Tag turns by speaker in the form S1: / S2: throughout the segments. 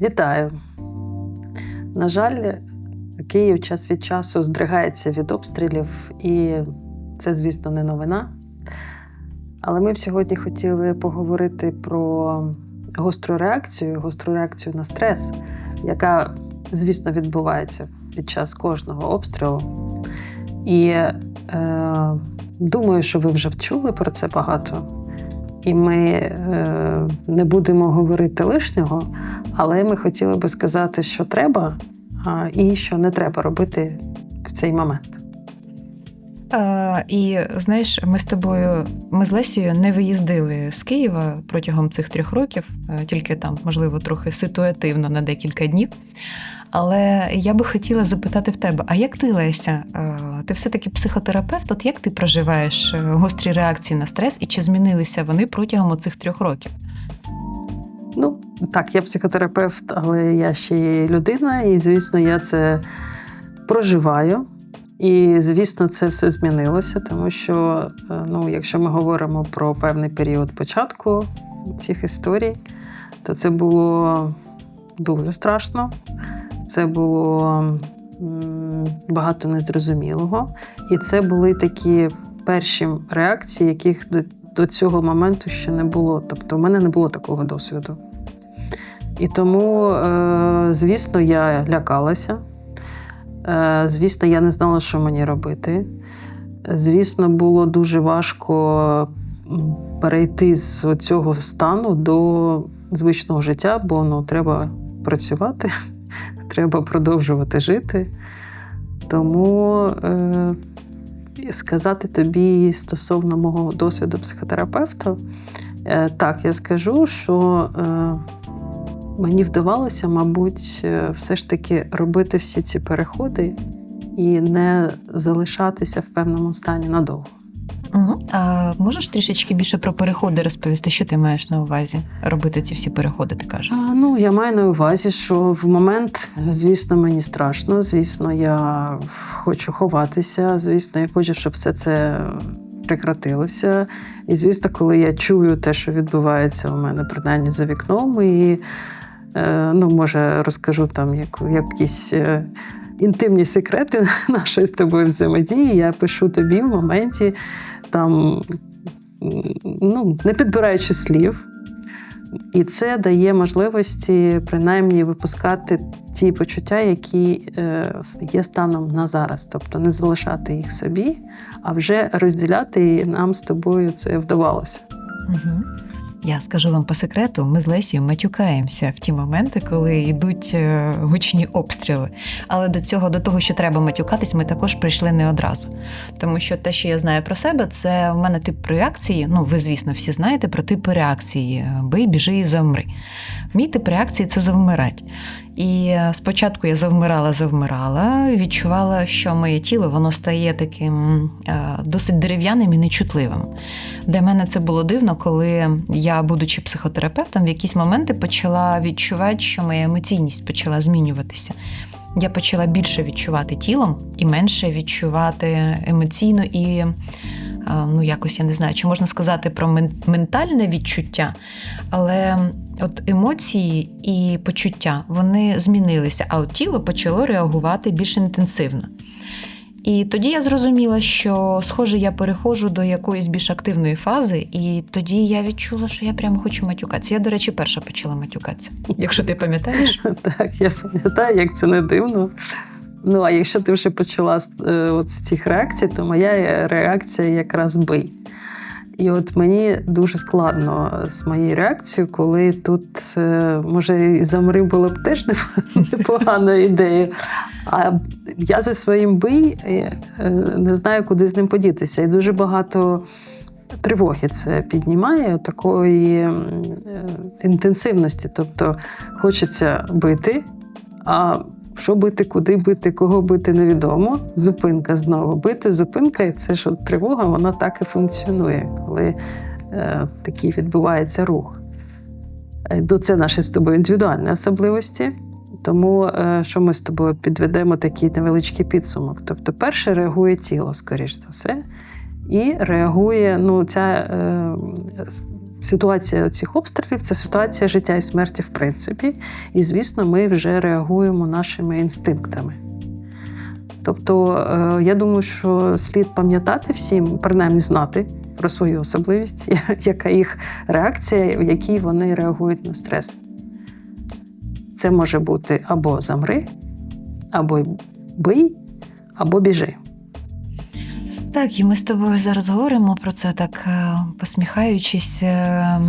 S1: Вітаю! На жаль, Київ час від часу здригається від обстрілів, і це, звісно, не новина. Але ми б сьогодні хотіли поговорити про гостру реакцію, гостру реакцію на стрес, яка, звісно, відбувається під час кожного обстрілу. І е, думаю, що ви вже чули про це багато. І ми е, не будемо говорити лишнього, але ми хотіли би сказати, що треба, і що не треба робити в цей момент.
S2: А, і знаєш, ми з тобою, ми з Лесією не виїздили з Києва протягом цих трьох років, тільки там, можливо, трохи ситуативно на декілька днів. Але я би хотіла запитати в тебе: а як ти, Леся? Ти все-таки психотерапевт? От як ти проживаєш е, гострі реакції на стрес і чи змінилися вони протягом оцих трьох років?
S1: Ну, так, я психотерапевт, але я ще й людина, і, звісно, я це проживаю. І, звісно, це все змінилося, тому що, е, ну, якщо ми говоримо про певний період початку цих історій, то це було дуже страшно. Це було багато незрозумілого. І це були такі перші реакції, яких до, цього моменту ще не було. Тобто, в мене не було такого досвіду. І тому, е, звісно, я лякалася. Е, Звісно, я не знала, що мені робити. Звісно, було дуже важко перейти з цього стану до звичного життя, бо ну, треба працювати, треба продовжувати жити. Тому е, сказати тобі стосовно мого досвіду психотерапевта, е, так, я скажу, що е, мені вдавалося, мабуть, е, все ж таки робити всі ці переходи і не залишатися в певному стані надовго.
S2: Угу. А можеш трішечки більше про переходи розповісти, що ти маєш на увазі? Робити ці всі переходи, ти кажеш?
S1: А, Ну, я маю на увазі, що в момент, звісно, мені страшно. Звісно, я хочу ховатися. Звісно, я хочу, щоб все це прекратилося. І звісно, коли я чую те, що відбувається у мене принаймні за вікном, і е, ну, може розкажу там як, якісь. е, Інтимні секрети нашої з тобою взаємодії. Я пишу тобі в моменті, там, ну, не підбираючи слів. І це дає можливості принаймні випускати ті почуття, які е, є станом на зараз. Тобто не залишати їх собі, а вже розділяти, і нам з тобою це вдавалося.
S2: Угу. Я скажу вам по секрету, ми з Лесією матюкаємося в ті моменти, коли йдуть е, гучні обстріли. Але до цього, до того, що треба матюкатись, ми також прийшли не одразу. Тому що те, що я знаю про себе, це в мене тип реакції. Ну, ви, звісно, всі знаєте про типи реакції: бий, біжи і завмри. Мій тип реакції це завмирать. І е, спочатку я завмирала, завмирала, відчувала, що моє тіло воно стає таким е, досить дерев'яним і нечутливим. Для мене це було дивно, коли я, будучи психотерапевтом, в якісь моменти почала відчувати, що моя емоційність почала змінюватися. Я почала більше відчувати тілом і менше відчувати емоційно і е, ну якось я не знаю, чи можна сказати про ментальне відчуття, але от емоції і почуття вони змінилися, а от тіло почало реагувати більш інтенсивно. І тоді я зрозуміла, що, схоже, я переходжу до якоїсь більш активної фази, і тоді я відчула, що я прямо хочу матюкатися. Я, до речі, перша почала матюкатися. Якщо ти пам'ятаєш,
S1: Так, я пам'ятаю, як це не дивно. Ну, а якщо ти вже почала е, з цих реакцій, то моя реакція якраз бий. І от мені дуже складно з моєю реакцією, коли тут, е, може, і замри було б теж неп- непоганою ідеєю. А я зі своїм бий е, е, не знаю, куди з ним подітися. І дуже багато тривоги це піднімає, такої інтенсивності. Тобто хочеться бити, а що бити, куди бити, кого бити, невідомо. Зупинка знову. Бити, зупинка, і це що тривога, вона так і функціонує, коли е, такий відбувається рух. Е, до це наші з тобою індивідуальні особливості. Тому е, що ми з тобою підведемо такий невеличкий підсумок. Тобто, перше реагує тіло, скоріш за все, і реагує ну, ця е, ситуація цих обстрілів це ситуація життя і смерті, в принципі. І, звісно, ми вже реагуємо нашими інстинктами. Тобто, е, я думаю, що слід пам'ятати всім, принаймні знати про свою особливість, яка їх реакція, в якій вони реагують на стрес. Це може бути або замри, або бий, або біжи.
S2: Так, і ми з тобою зараз говоримо про це, так е, посміхаючись. е,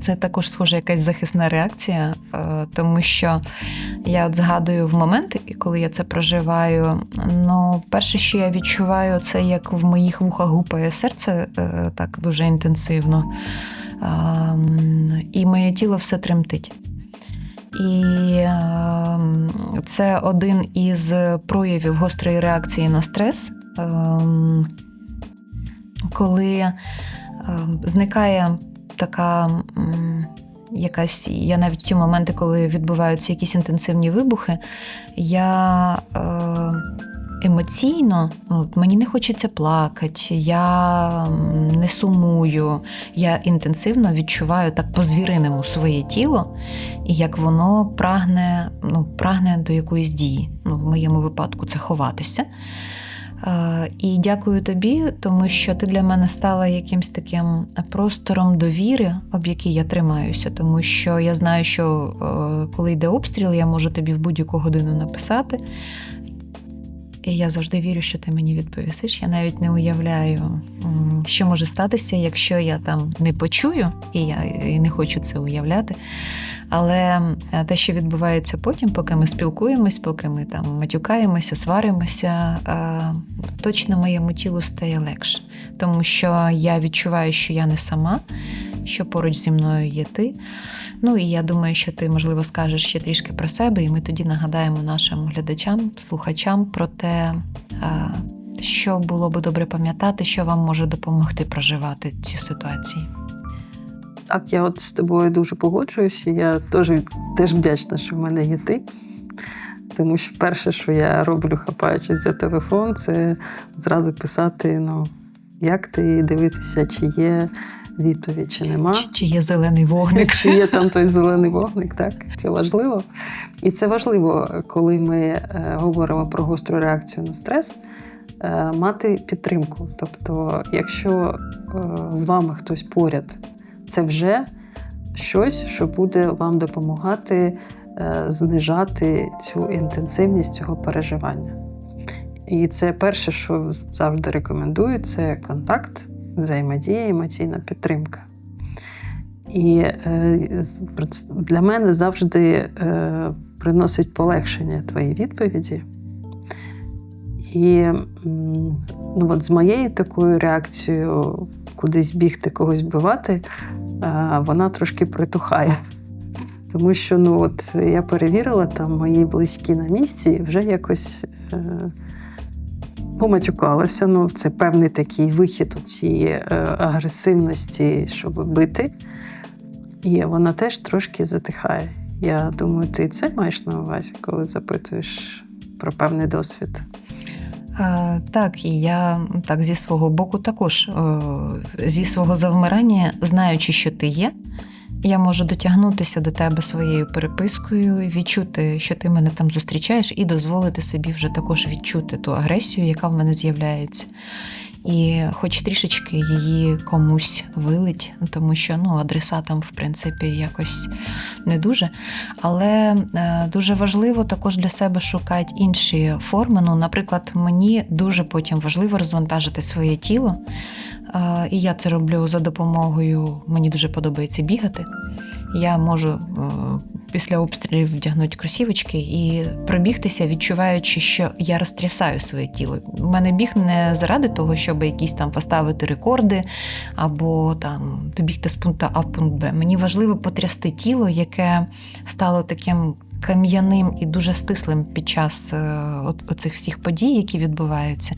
S2: Це також схоже якась захисна реакція, е, тому що я от згадую в моменти, коли я це проживаю. Ну, перше, що я відчуваю, це як в моїх вухах гупає серце так дуже інтенсивно, Ем, і моє тіло все тремтить. І ем, це один із проявів гострої реакції на стрес, коли ем, зникає така якась. Я навіть в ті моменти, коли відбуваються якісь інтенсивні вибухи, я е, емоційно ну, от мені не хочеться плакати, я не сумую. Я інтенсивно відчуваю так по-звіриному своє тіло, і як воно прагне, ну, прагне до якоїсь дії. Ну, в моєму випадку це ховатися. І дякую тобі, тому що ти для мене стала якимсь таким простором довіри, об який я тримаюся. Тому що я знаю, що е, коли йде обстріл, я можу тобі в будь-яку годину написати. І я завжди вірю, що ти мені відповісиш. Я навіть не уявляю, що може статися, якщо я там не почую, і я і не хочу це уявляти. Але те, що відбувається потім, поки ми спілкуємось, поки ми там матюкаємося, сваримося, е, точно моєму тілу стає легше, тому що я відчуваю, що я не сама, що поруч зі мною є ти. Ну і я думаю, що ти, можливо, скажеш ще трішки про себе, і ми тоді нагадаємо нашим глядачам, слухачам про те, е, що було би добре пам'ятати, що вам може допомогти проживати ці ситуації.
S1: Так, я от з тобою дуже погоджуюся. Я теж, теж вдячна, що в мене є ти. Тому що перше, що я роблю, хапаючись за телефон, це зразу писати: ну, як ти дивитися, чи є відповідь, чи нема.
S2: Чи, чи є зелений вогник?
S1: Чи є там той зелений вогник, так це важливо. І це важливо, коли ми е, говоримо про гостру реакцію на стрес, е, мати підтримку. Тобто, якщо е, з вами хтось поряд, це вже щось, що буде вам допомагати е, знижати цю інтенсивність цього переживання. І це перше, що завжди рекомендую, це контакт, взаємодія, емоційна підтримка. І е, для мене завжди е, приносить полегшення твої відповіді. І ну, от з моєю такою реакцією кудись бігти, когось вбивати, е, вона трошки притухає. Тому що ну, от, я перевірила, там мої близькі на місці вже якось е, поматюкалася. Ну, це певний такий вихід у цієї е, агресивності, щоб бити. І вона теж трошки затихає. Я думаю, ти це маєш на увазі, коли запитуєш про певний досвід.
S2: Так, і я так зі свого боку також е, зі свого завмирання, знаючи, що ти є, я можу дотягнутися до тебе своєю перепискою, відчути, що ти мене там зустрічаєш, і дозволити собі вже також відчути ту агресію, яка в мене з'являється. І хоч трішечки її комусь вилить, тому що ну, адресатам, в принципі, якось не дуже. Але е, дуже важливо також для себе шукати інші форми. Ну, наприклад, мені дуже потім важливо розвантажити своє тіло. І я це роблю за допомогою, мені дуже подобається бігати. Я можу е, після обстрілів вдягнути кросівочки і пробігтися, відчуваючи, що я розтрясаю своє тіло. У мене біг не заради того, щоб якісь там поставити рекорди або там добігти з пункту А в пункт Б. Мені важливо потрясти тіло, яке стало таким. Кам'яним і дуже стислим під час е, оцих всіх подій, які відбуваються.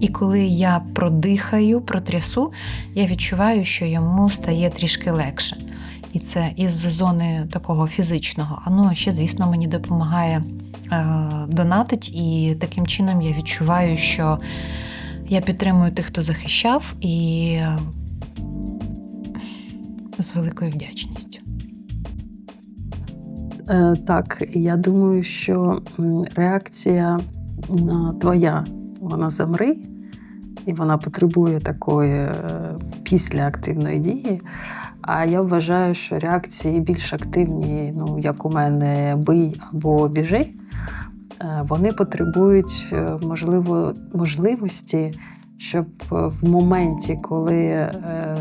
S2: І коли я продихаю, протрясу, я відчуваю, що йому стає трішки легше. І це із зони такого фізичного. А ну, ще, звісно, мені допомагає е, донатить, і таким чином я відчуваю, що я підтримую тих, хто захищав, і е, з великою вдячністю.
S1: Е, Так, я думаю, що реакція на твоя, вона замри, і вона потребує такої е, післяактивної дії. А я вважаю, що реакції більш активні, ну як у мене бий або біжи, е, вони потребують можливо можливості, щоб в моменті, коли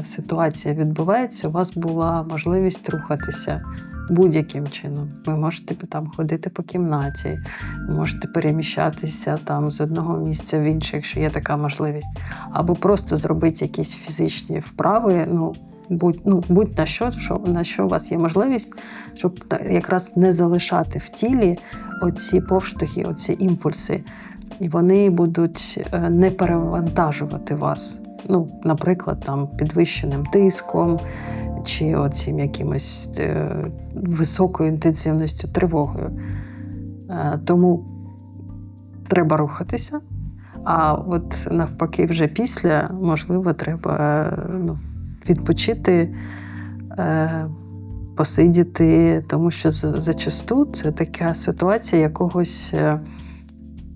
S1: ситуація відбувається, у вас була можливість рухатися будь-яким чином. Ви можете там ходити по кімнаті, можете переміщатися там з одного місця в інше, якщо є така можливість, або просто зробити якісь фізичні вправи. Ну, будь, ну, будь на що, що, на що у вас є можливість, щоб якраз не залишати в тілі оці повштовхи, оці імпульси. І вони будуть е, не перевантажувати вас. Ну, наприклад, там підвищеним тиском чи оцім якимось е, високою інтенсивністю тривогою. Е, Тому треба рухатися. А от навпаки, вже після, можливо, треба е, ну, відпочити, посидіти, тому що зачасту це така ситуація якогось.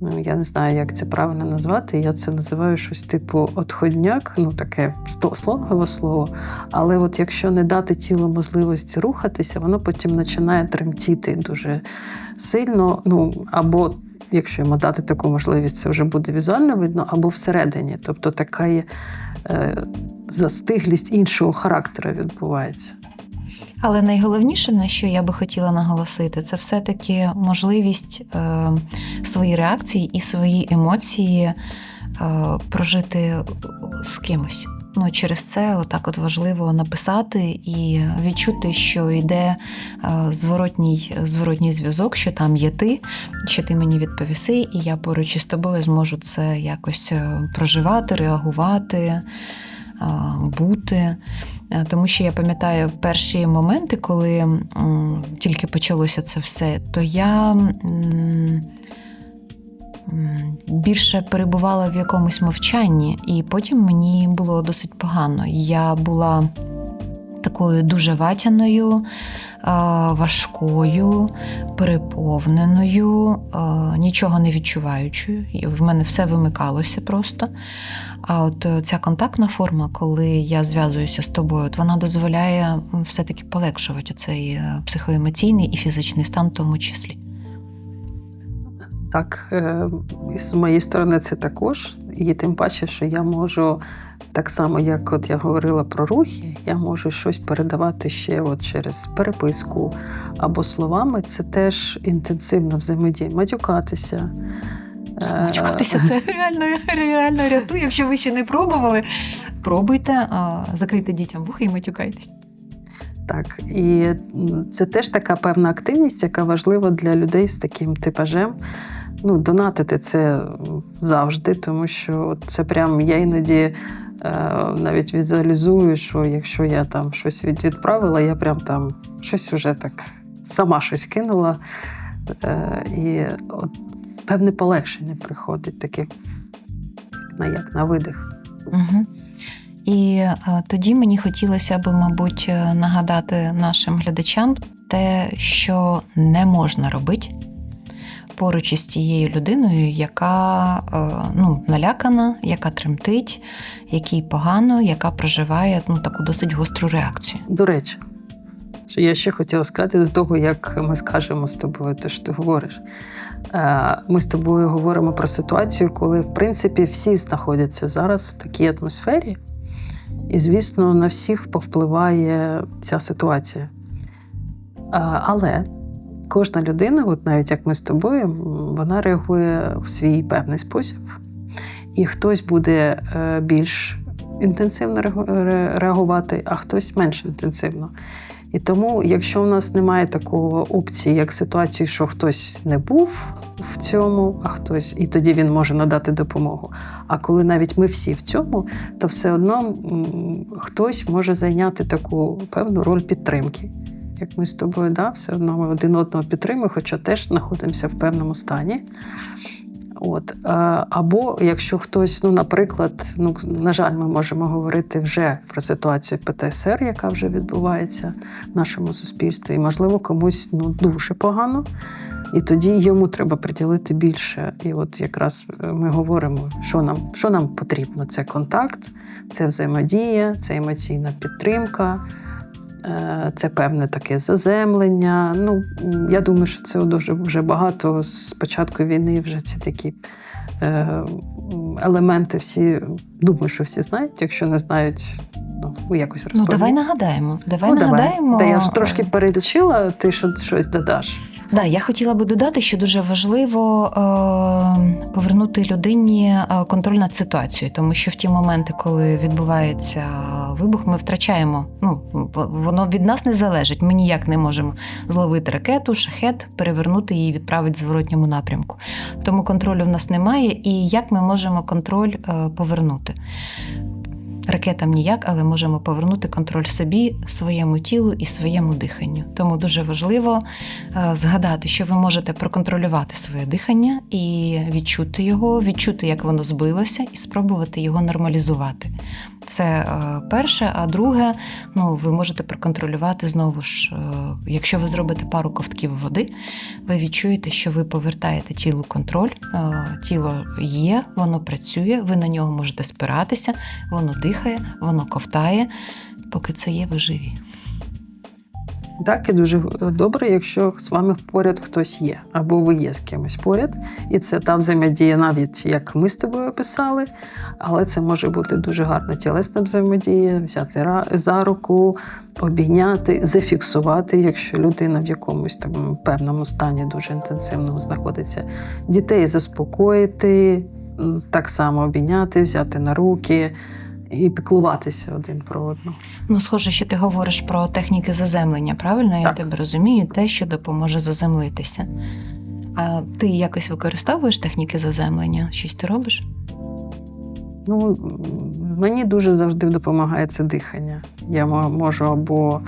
S1: Ну, я не знаю, як це правильно назвати. Я це називаю щось типу отходняк, ну таке слонгове слово. Але от якщо не дати тілу можливості рухатися, воно потім починає тремтіти дуже сильно. Ну або якщо йому дати таку можливість, це вже буде візуально видно, або всередині. Тобто така є е, застиглість іншого характеру відбувається.
S2: Але найголовніше, на що я би хотіла наголосити, це все-таки можливість е, свої реакції і свої емоції е, прожити з кимось. Ну, через це отак от важливо написати і відчути, що йде е, зворотній, зворотній зв'язок, що там є ти, що ти мені відповіси, і я поруч із тобою зможу це якось е, проживати, реагувати, бути. Е, Тому що я пам'ятаю перші моменти, коли тільки почалося це все, то я більше перебувала в якомусь мовчанні, і потім мені було досить погано. Я була такою дуже ватяною, важкою, переповненою, нічого не відчуваючою. В мене все вимикалося просто. А от е, ця контактна форма, коли я зв'язуюся з тобою, от вона дозволяє все-таки полегшувати цей е, психоемоційний і фізичний стан в тому числі.
S1: Так, е, з моєї сторони, це також. І тим паче, що я можу так само, як от я говорила про рухи, я можу щось передавати ще от через переписку або словами. Це теж інтенсивна взаємодія. Матюкатися. Е,
S2: Матюкатися це реально, реально рятує. Якщо ви ще не пробували, пробуйте, закрийте дітям вуха і матюкайтесь.
S1: Так, і це теж така певна активність, яка важлива для людей з таким типажем. Ну, донатити це завжди, тому що це прям я іноді е, навіть візуалізую, що якщо я там щось відправила, я прям там щось вже так сама щось кинула. Е, і от певне полегшення приходить таке, на як на видих.
S2: Угу. І е, тоді мені хотілося б, мабуть, е, нагадати нашим глядачам те, що не можна робити поруч із тією людиною, яка е, ну, налякана, яка тремтить, якій погано, яка проживає ну, таку досить гостру реакцію.
S1: До речі, що я ще хотіла сказати до того, як ми скажемо з тобою, те, що ти говориш. Е, Ми з тобою говоримо про ситуацію, коли, в принципі, всі знаходяться зараз в такій атмосфері, і, звісно, на всіх повпливає ця ситуація. Е, Але кожна людина, от навіть як ми з тобою, вона реагує в свій певний спосіб. І хтось буде е, більш інтенсивно реагувати, а хтось менш інтенсивно. І тому, якщо в нас немає такого опції, як ситуації, що хтось не був в цьому, а хтось, і тоді він може надати допомогу. А коли навіть ми всі в цьому, то все одно хтось може зайняти таку певну роль підтримки. Як ми з тобою, да, все одно ми один одного підтримуємо, хоча теж знаходимося в певному стані. От. е, Або якщо хтось, ну, наприклад, ну, на жаль, ми можемо говорити вже про ситуацію ПТСР, яка вже відбувається в нашому суспільстві, і, можливо, комусь ну, дуже погано, і тоді йому треба приділити більше. І от якраз е, ми говоримо, що нам, що нам потрібно: це контакт, це взаємодія, це емоційна підтримка. Е, Це певне таке заземлення. Ну, я думаю, що це дуже вже багато з початку війни вже ці такі е, елементи всі, думаю, що всі знають. Якщо не знають, ну якось
S2: Ну, давай нагадаємо. Давай
S1: Ну,
S2: нагадаємо.
S1: Та я ж трошки перелічила, ти що щось додаш.
S2: Да, я хотіла би додати, що дуже важливо е, повернути людині е, контроль над ситуацією, тому що в ті моменти, коли відбувається вибух, ми втрачаємо. Ну воно від нас не залежить. Ми ніяк не можемо зловити ракету, шахет, перевернути її, відправити в зворотньому напрямку. Тому контролю в нас немає. І як ми можемо контроль е, повернути? Ракетам ніяк, але можемо повернути контроль собі, своєму тілу і своєму диханню. Тому дуже важливо е, згадати, що ви можете проконтролювати своє дихання і відчути його, відчути, як воно збилося, і спробувати його нормалізувати. Це е, перше. А друге, ну ви можете проконтролювати знову ж, е, якщо ви зробите пару ковтків води, ви відчуєте, що ви повертаєте тілу контроль. е, Тіло є, воно працює, ви на нього можете спиратися, воно дихає, воно ковтає. Поки це є, ви живі.
S1: Так, і дуже добре, якщо з вами поряд хтось є, або ви є з кимось поряд. І це та взаємодія, навіть як ми з тобою описали, але це може бути дуже гарна тілесна взаємодія, взяти за руку, обійняти, зафіксувати, якщо людина в якомусь там певному стані дуже інтенсивному знаходиться. Дітей заспокоїти, так само обійняти, взяти на руки і піклуватися один про одного.
S2: Ну, схоже, що ти говориш про техніки заземлення, правильно? Я тебе розумію, те, що допоможе заземлитися. А ти якось використовуєш техніки заземлення? Щось ти робиш?
S1: Ну, мені дуже завжди допомагає це дихання. Я можу або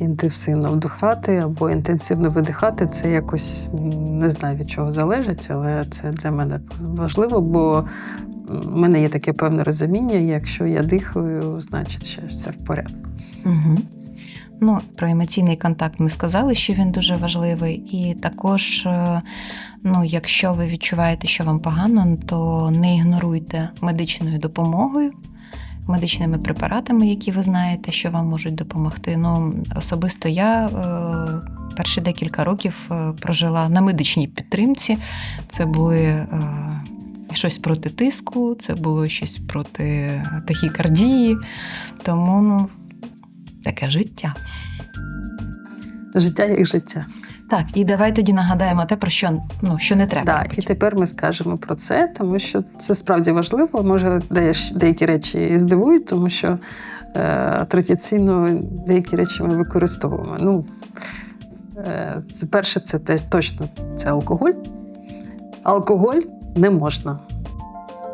S1: інтенсивно вдихати, або інтенсивно видихати. Це якось не знаю від чого залежить, але це для мене важливо, бо в мене є таке певне розуміння, якщо я дихаю, значить ще все в порядку.
S2: Угу. Ну, про емоційний контакт ми сказали, що він дуже важливий. І також, е, ну, якщо ви відчуваєте, що вам погано, то не ігноруйте медичною допомогою, медичними препаратами, які ви знаєте, що вам можуть допомогти. Ну, особисто я. е, Перші декілька років е, прожила на медичній підтримці. Це були щось проти тиску, це було щось проти тахікардії. Тому ну, таке життя.
S1: Життя як життя.
S2: Так, і давай тоді нагадаємо те, про що, ну, що не треба.
S1: Так,
S2: робити.
S1: і тепер ми скажемо про це, тому що це справді важливо. Може, деякі речі здивують, тому що е, традиційно деякі речі ми використовуємо. Ну, е, це перше, це те, точно це алкоголь. Алкоголь не можна.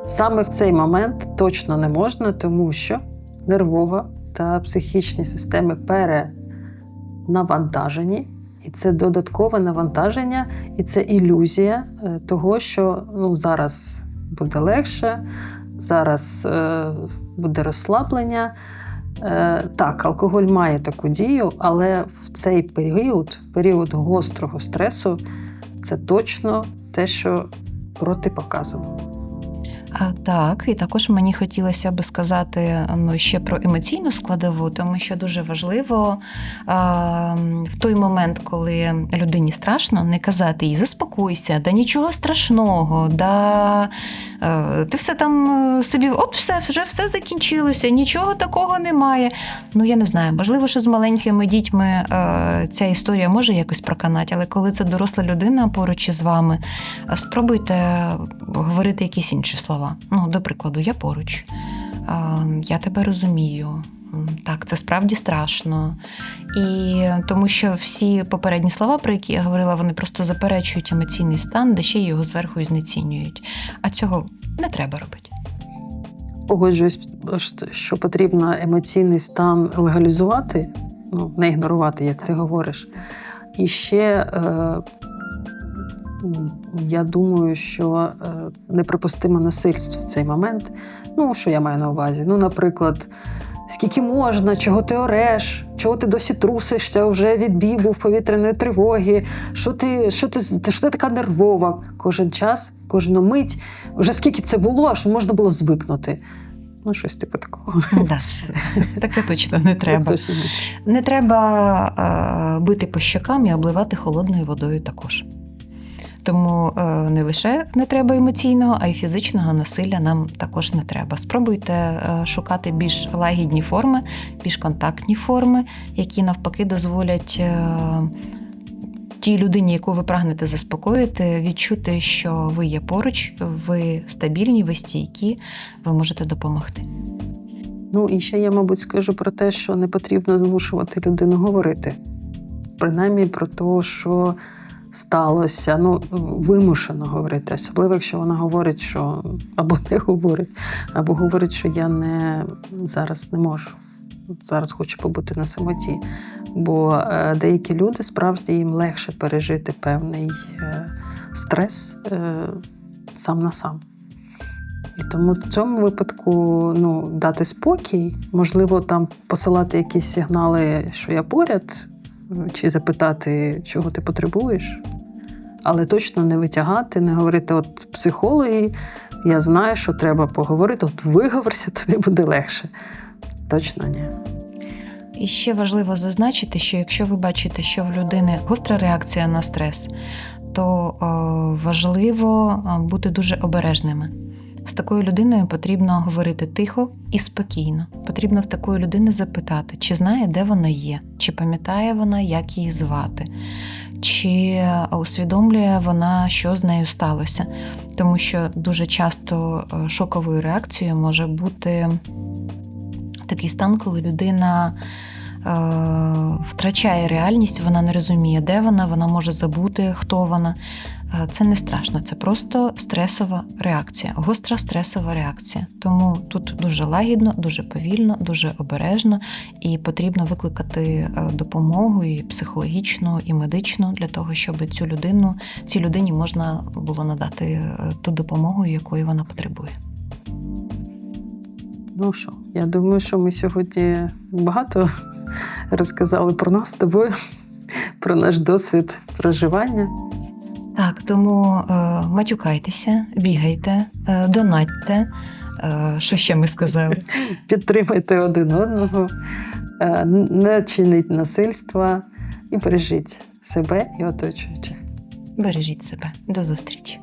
S1: Саме в цей момент точно не можна, тому що нервова та психічні системи перенавантажені, і це додаткове навантаження, і це ілюзія е, того, що ну, зараз буде легше, зараз е, буде розслаблення. Е, так, алкоголь має таку дію, але в цей період, період гострого стресу, це точно те, що протипоказано.
S2: А, так, і також мені хотілося би сказати ну, ще про емоційну складову, тому що дуже важливо а, в той момент, коли людині страшно, не казати їй заспокойся, да нічого страшного, да е, ти все там е, собі, от все, вже все закінчилося, нічого такого немає. Ну я не знаю, можливо, що з маленькими дітьми е, ця історія може якось проканати, але коли це доросла людина поруч із вами, спробуйте говорити якісь інші слова. Ну, до прикладу, я поруч, я тебе розумію. Так, це справді страшно. І тому що всі попередні слова, про які я говорила, вони просто заперечують емоційний стан, де ще його зверху і знецінюють. А цього не треба робити.
S1: Погоджуюсь, що потрібно емоційний стан легалізувати, ну, не ігнорувати, як ти говориш. І ще е, я думаю, що е, неприпустимо насильство в цей момент. Ну, що я маю на увазі? Ну, наприклад, скільки можна, чого ти ореш, чого ти досі трусишся вже від бігу в повітряної тривоги, що ти, що ти, ти, що ти така нервова кожен час, кожну мить. Вже скільки це було, що можна було звикнути. Ну, щось типу такого.
S2: Да. Таке точно не треба.
S1: Точно не
S2: Не треба е, бити по щокам і обливати холодною водою також. Тому е, не лише не треба емоційного, а й фізичного насилля нам також не треба. Спробуйте е, шукати більш лагідні форми, більш контактні форми, які навпаки дозволять е, тій людині, яку ви прагнете заспокоїти, відчути, що ви є поруч, ви стабільні, ви стійкі, ви можете допомогти.
S1: Ну і ще я, мабуть, скажу про те, що не потрібно змушувати людину говорити. Принаймні про те, що сталося, ну, вимушено говорити, особливо, якщо вона говорить, що або не говорить, або говорить, що я не зараз не можу. Зараз хочу побути на самоті. Бо е, деякі люди справді їм легше пережити певний е, стрес е, сам на сам. І тому в цьому випадку ну, дати спокій, можливо, там посилати якісь сигнали, що я поряд, чи запитати, чого ти потребуєш, але точно не витягати, не говорити, от психологи, я знаю, що треба поговорити, от виговорся, тобі буде легше. Точно ні.
S2: І ще важливо зазначити, що якщо ви бачите, що в людини гостра реакція на стрес, то е, важливо е, бути дуже обережними. З такою людиною потрібно говорити тихо і спокійно. Потрібно в такої людини запитати, чи знає, де вона є, чи пам'ятає вона, як її звати, чи усвідомлює вона, що з нею сталося. Тому що дуже часто е, шоковою реакцією може бути такий стан, коли людина е, втрачає реальність, вона не розуміє, де вона, вона може забути, хто вона. Це не страшно, це просто стресова реакція, гостра стресова реакція. Тому тут дуже лагідно, дуже повільно, дуже обережно, і потрібно викликати е, допомогу і психологічну, і медичну для того, щоб цю людину, цій людині можна було надати е, ту допомогу, якої вона потребує.
S1: Ну що, я думаю, що ми сьогодні багато розказали про нас з тобою, про наш досвід проживання.
S2: Так, тому е, матюкайтеся, бігайте, е, донатьте. Е, що ще ми сказали?
S1: Підтримайте один одного, е, не чиніть насильства і бережіть себе і оточуючих.
S2: Бережіть себе. До зустрічі.